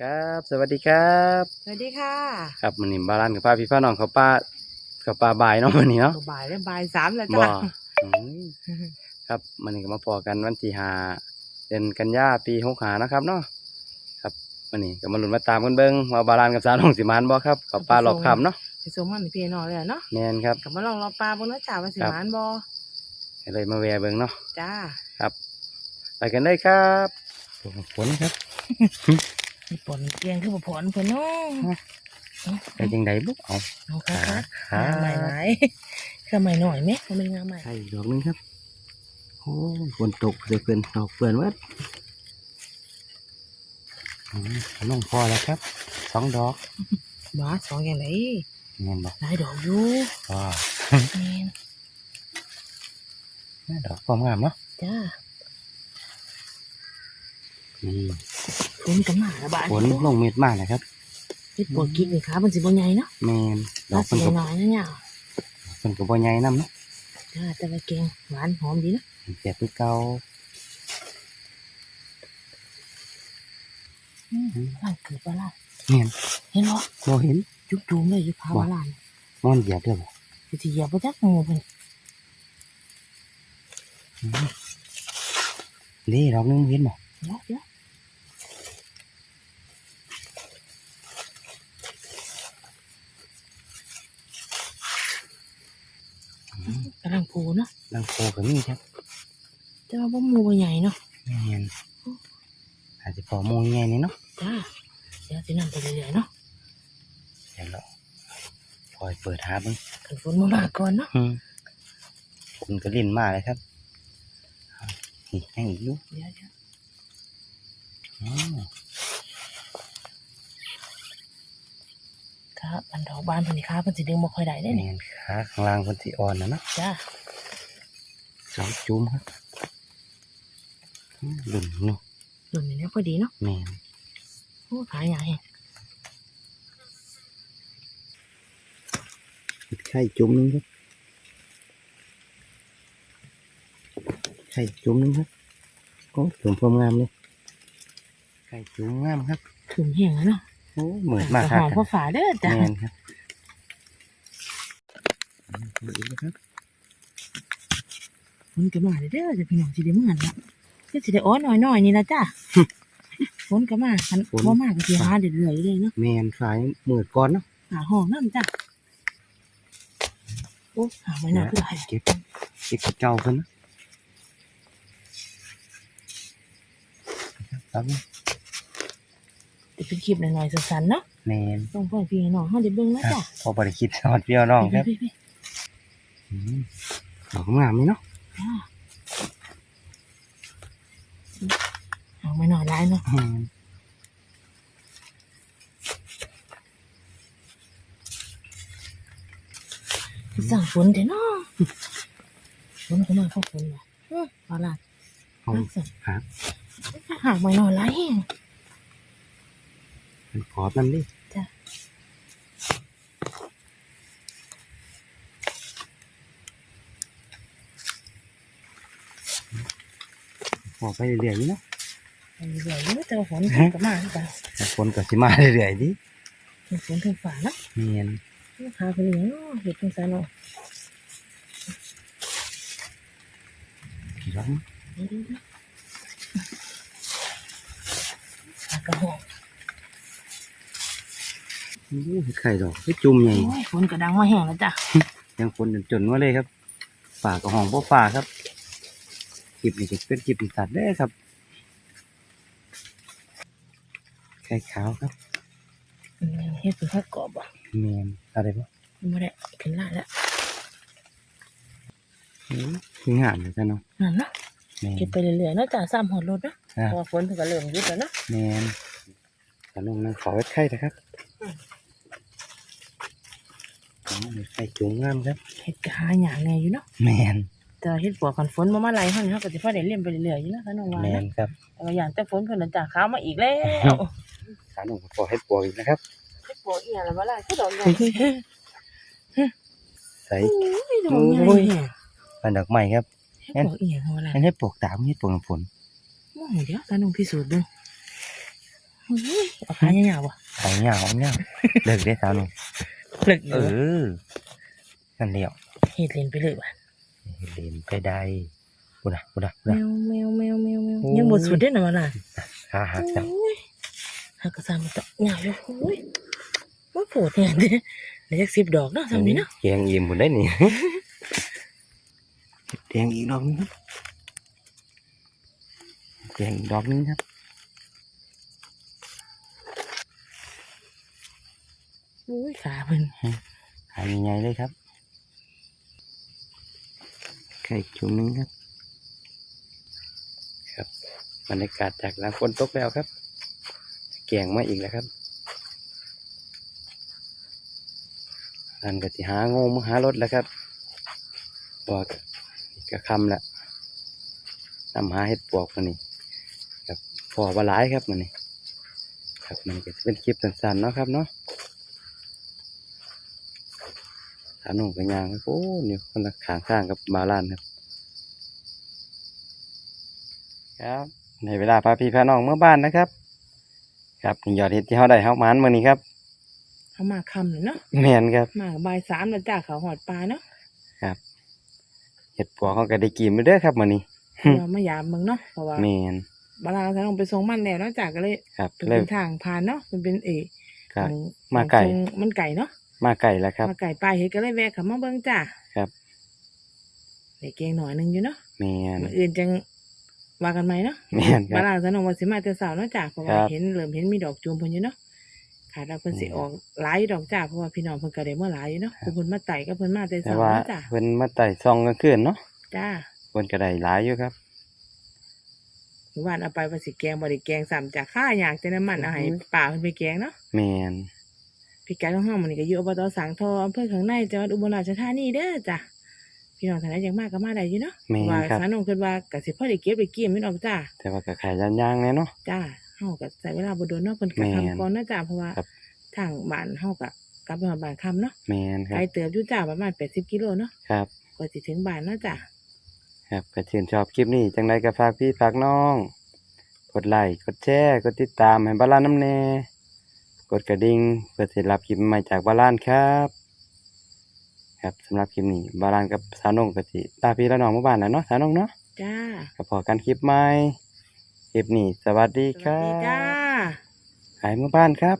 ครับ สวัสดีครับสวัสดีค่ะครับมันนี่บาลานกับป้าพี่ป้าน้องเขาป้าเขาป้าบายเนาะมันนี้เนาะบ่ายแล้วบ่ายสามแล้วบ่จ้ะอืมครับมันนี่ก็มาพอกันวันที่ห้าเดือนกันยาปีหกหานะครับเนาะครับมันนี่ก็มาลุ้นมาตามกันเบิ้งว่าบาลานกับสาวน้องสิมานบ่ครับเขาป้าหลอบคำเนาะไปส่งมันพี่น้องเลยเนาะแมนครับ กลับมาลองรอปลาบนน้าจ่าว่าสิครับหมานบ่ก็เลยมาแวะเบิ้งเนาะจ้า ครับ ไปกันได้ครับฝนครับ มีปนเกียงคือบ่ผลเพิ่นเนาะไปจังไดบุ๊กเอาเอาค่ะค่ะขางามใหม่ไหมคือใหม่หน่อยไหมมันเป็นงามใหม่ใช่ดอกหนึงครับโอ้ยฝนตกเลยเพื่อนดอกเพื่อนวัดอืมลงพอแล้วครับสองดอกบ้าสองอย่างไหนเงินบอกหลายดอกอยู่ว้าแม่นดอกความงามเนาะจ้านี่ ฝนกันมาละบาดฝนลงเม็ดมากนะครับเฮ็ดปวดกิ๊กนี่ขามันสิบ่ใหญ่เนาะแมนดลาอกสิเพิ่นกับน้อยๆนะเนี่ยเพิ่นกับบัวใหญ่น้ำเนาะจ้าแต่ละเกียงหวานหอมดีนะเจ็บที่เก่าอืมร้านเกิดว่าร้านแม่นเห็นบ่บ่เห็นจุกจูงเลยอยู่พาว่าร้านมอนเหยียบเด้อบ่สิสิเหยียบบ่จักงูเพิ่นอืมนี่ดอกหนึงเห็นบ่เดี๋ยวเดี๋ยวกำลังโผล่เนาะ ลังโคกับนี่ครับแต่ว่าบ่หมูบ่ใหญ่เนาะแม่นอาจจะพอโมงใหญ่นี่เนาะจ้าเดี๋ยวสินำไปเรื่อยๆเนาะเดี๋ยวเราปล่อยเปิดหาเบิ่งคันฝนมามาก่อนเนาะอืมฝนก็ลิ่นมาเลยครับนี่ยังอีกอยู่เดี๋ยวเดี๋ยวอ๋อครับอันดอกบานเพิ่นนี่ครับเพิ่นสิดึงบ่ค่อยได้เด้แมนี่นขาข้างล่างคนที่อ่อนนะเนาะจ้าสองจุ้มครับอืมหลุ่นเนาะหล่นนี่แล้วพอดีเนาะแมนโอ้ขาใหญ่ไข่จุ้มนึงครับไข่จุ้มนึงครับโอ้ถึงพรมงา มเลยไข่จุ้มงามครับขึ้นแห้งแล้วเนาะโอ้เหมือนมากหครับอมพอฝาเด้อจ้าแมนครับดูอีกนะครับ ฝนก็มาเด้อจ้ะพี่น้องสิได้มื้อนั้นละก็สิได้อ้อนหน่อยๆนี่ล่ะจ้าฝนก็มาคันบ่มาก็สิหาเรื่อยๆเลยเนาะแมนฝายเหมือดก่อนเนาะหาห้องนั่นจ้ะโอ้หาไม่น่าเพื่อให้เก็บเก็บกับเจ้ากันนะครับจะเป็นคลิปหน่อยๆสั้นๆเนาะแมนต้องพ่อพี่น้องเฮาได้เบิ่งนะจ้ะพอบริคิดทอดเปรี้ยวน้องครับไปๆอืมดอกงามนี่เนาะๆจ้า เอาไม่หน่อยหลายเนาะอืมสั่งฝนเด้เนาะฝนก็มาเข้าฝนว่ะเออเอาล่ะเอาสั่งครับหากไม่หน่อยหลายแฮงเป็นขอบนั่นดิจ้ะ ขอบไปเรื่อยๆนี่เนาะไปเรื่อยๆอยู่แต่ว่าฝนก็มาคือกันแต่ฝนก็สิมาเรื่อยๆดิมีฝนถึงฝาเนาะเมียนหาคนนี้เนาะเฮ็ดจังซั่นเนาะกี่ดอกเดี๋ยวๆหากระหองโอ้ยไข่ดอกไอ้จุ่มใหญ่โอ้ยฝนก็ดังมาแห้งแล้วจ้ะยังฝนจนๆมาเลยครับฝ่าก็ห้องพ่อฝ่าครับ คลิปนี้จะเป็นคลิปอีสัตว์ได้อครับไข่ขาวครับอืมเฮ็ดเป็นข้าวกรอบอะเมียนอะไรปะไม่ได้ขึ้นลาดแล้วโอ้ยคืองามเลยจ้ะเนาะนั่นเนาะแมนเก็บไปเรื่อยๆเนาะจ้ะซ้ำหอดรถเนาะอะเพราะว่าฝนเพิ่งก็เริ่มหยุดแล้วเนาะแมนขนมนั่งขอไว้ไข่นะครับอ๋อไข่จุ่มงามครับเฮ็ดกะหาหยางแน่อยู่เนาะแมน แต่เฮ็ดปวกกันฝนมามาไหลเฮานี่เฮาก็สิพอได้เลี้ยงไปเรื่อยๆอยู่เนาะค่ะน้องว่าแมนเนาะครับแต่ว่าอย่างแต่ฝนเพิ่นน่ะจ้ะขาวมาอีกแล้วขนมขอให้ปวกอีกนะครับเฮ็ดปวกอีหยังล่ะบ่ล่ะคือดอกใหญ่ใส่โอ้ยดอกใหญ่โอ้ยแฮะปันดอกไม้ครับเฮ็ดปวกอีหยังบ่ล่ะอันนี้ปวกตามนี่ปวกน้ำฝนโอ้ยเดี๋ยวตาน้องพิสูจน์เบิ่งอุ้ยเอาขายาวๆว่ะเอาเงี้ยเอาเงี้ยเลิกได้สาวหนุ่มเลิกอเอยู่อนั่นเดียวเฮ็ดเล่นไปเลยว่ะ เล่นไปได้บุญนะบุญนะแมบุญนะ วแมวแมวแมวแมวโอ้ย ยังบ่สุดเด้อน่ะว่าล่ะขาหักจังโอ้ยหักกระซามมันตะเหงาอยู่โอ้ยว่าโผดเนี่ยเด้อเดี๋ยวจัก10ดอกเนาะทำนี้เนาะแกงอิ่มบุญได้นี่แกงอีกดอกนึงครับแกงอีกดอกนึงครับโอ้ยขาเพิ่นหายใหญ่ๆเลยครับ ไข่จุ่มนึงครับ ครับบรรยากาศจากหลังฝนตกแล้วครับ แกงมาอีกแล้วครับนั่นก็สิหางูมาหารถแล้วครับบอกกระคำแหละนำหาเห็ดปวกมานี่ครับพอปลาหลายครับมันนี่ครับมันก็เป็นคลิปสั้นๆเนาะครับเนาะ สาวหนุ่มกับยางครับโอ้นี่คนละขางข้างกับบาลานครับ ครับในเวลาพาพี่พาน้องเมื่อบ้านนะครับ ครับนี่ยอดเห็ดที่เขาได้เขาหมานมื่อนี้ครับเอามาค่ำเลยเนาะแมนครับมาบ่ายสามแล้วจ้าเขาหอดปลาเนาะครับเห็ดปัวเขาก็ได้กินไปเด้อครับมื่อนี้เรามายามเมืองเนาะเพราะว่าแมนบาลาเราลงไปส่งมันแล้วเนาะจ้าก็เลยครับเป็นเลยทางผ่านเนาะมันเป็นเอครับของมาไก่ของส่งมันไก่เนาะ มาไก่แล้วครับ มาไก่ปลาเฮ็ดก็เลยแวะเขามาเบิ่งจ้าครับ ได้เกงหน่อยหนึงอยู่เนาะแมน มื้ออื่นจังว่ากันใหม่เนาะแมนคบารับลาสนองว่าสิมาแต่เช้าเนาะจ้าเพราะว่าครับ เห็นเริ่มเห็นมีดอกจูมเพิ่นอยู่เนาะขาดว่าเพิ่นสิอืมออกหลายดอกจ้าเพราะว่าพี่น้องเพิ่นก็ได้เมื่อหลายอยู่เนาะครับเพิ่นมาไต่ก็เพิ่นมาแต่แต่เช้าว่าเนาะจ้าเพิ่นมาไต่ซองกลางคืนเนาะจ้า เพิ่นก็ได้หลายอยู่ครับ หมู่บ้านเอาไปว่าสิแกงบ่ได้แกงซ้ำจากข้าอยากแต่น้ำมันเอาให้อือฮึป่าเพิ่นไปแกงเนาะแมน พี่ไก่ของเฮามันนี่ก็อยู่อบตสังทองอำเภอข้างในจังหวัดอุบลราชธานีเด้อจ้ะพี่น้องท่านใดอยากมาก็มาได้อยู่เนาะแมนว่าครับ สานงคิดว่าก็สิพอได้เก็บได้เกี่ยมแม่นออกจ้าแต่ว่าก็ขายย่างๆแน่เนาะ จ้าเฮาก็ใช้เวลาบ่โดนเนาะเพิ่นก็แม่นทำก่อนนะจ้าเพราะว่าครับ ทางบ้านเฮาก็กลับไปฮอดบ้านค่ำเนาะแมนคไกรัลบเติบอยู่จ้าประมาณ80กิโลเนาะครับ กว่าสิถึงบ้านเนาะจ้าครับก็ชื่นชอบคลิปนี้จังไดก็ฝากพี่ฝากน้อง กดไลค์กดแชร์กดติดตามให้บาลานน้ำแน่ กดกระดิ่งเพื่อจะรับคลิปใหม่จากบาลานครับ ครับสำหรับคลิปนี้บาลานกับสาวนงก็สิลาพี่และน้องหมู่บ้านแล้วเนาะสาวนงเนาะจ้าก็พอกันคลิปใหม่คลิปนี้สวัสดีสครัวัสดีจ้าบขายหมู่บ้านครับ